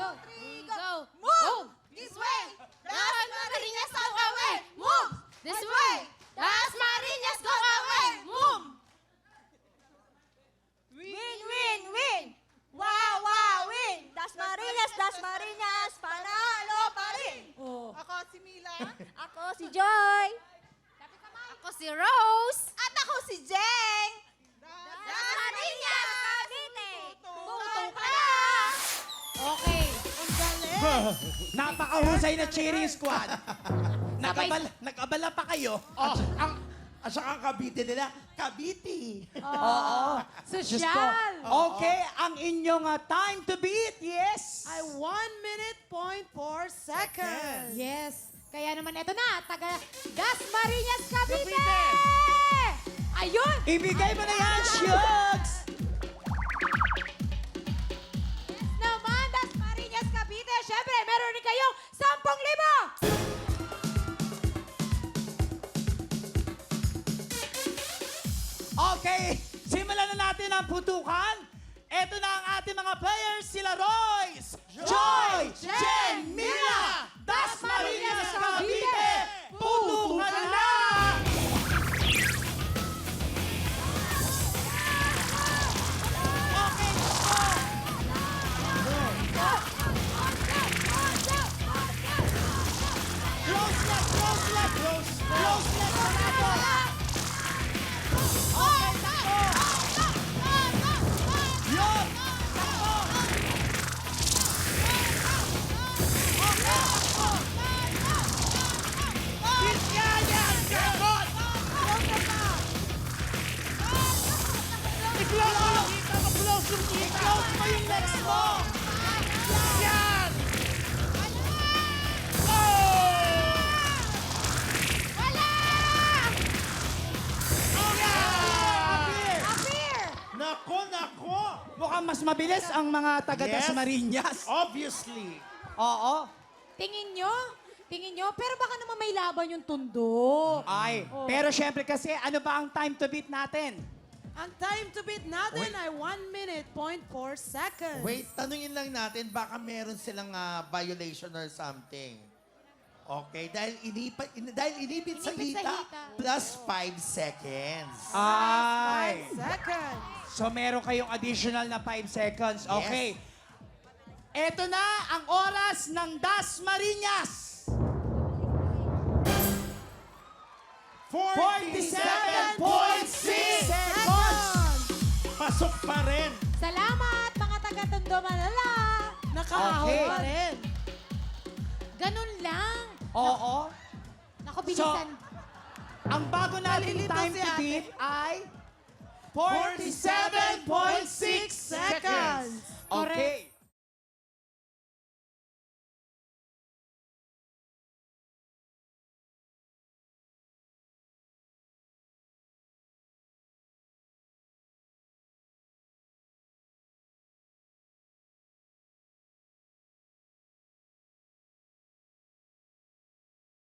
go, go. Move! This way! Das Marinas, go away! Move! This way! Das Marinas, go away! Move! Win, win, win! Wow, wow, win! Das Marinas, Das Marinas, panalo pa rin! Oh. Ako si Mila. Ako si Joy. Ako si Rose. At ako si Jeng. Napakahusay na cheering squad. Nag-abala, nag-abala pa kayo. Oh, ang at saka Cavite nila, Cavite. Oo. Sosyal! Okay, ang inyong ah, time to beat, yes. Ay, 1 minute point 4 seconds. Yes. Kaya naman ito na, taga Das Marinas Cavite! Ayun! Ibigay mo na yan, Shugs! Okay, simulan na natin ang putukan. Ito na ang ating mga players, sila Royce, Joy, Jen, Mila, Das Marinas Cavite, putukan na! Okay, go! Close left, close left, close left, I-close mo yung legs mo! Yan! Yeah! Appear! Nako, nako. Mukhang mas mabilis ang mga taga Yes. Dasmariñas. Obviously. Oo. Tingin nyo? Tingin nyo? Pero baka naman may laban yung tundo. Ay, pero syempre kasi ano ba ang time to beat natin? Ang time to beat natin Wait. ay 1 minute point 4 seconds. Wait, tanungin lang natin, baka meron silang ah, violation or something. Okay, dahil inipa, in, dahil inipit, sa Inipit sa hita, hita. plus 5 seconds. Ay. 5 seconds. So meron kayong additional na 5 seconds. Okay. Ito na ang oras ng Dasmariñas. 47.6 Okay. pa rin. Ganun lang. Oo. Naku, bilisan. Ang bago nating Nalilito time si to ate. beat ay 47.6 seconds. Seconds. Okay.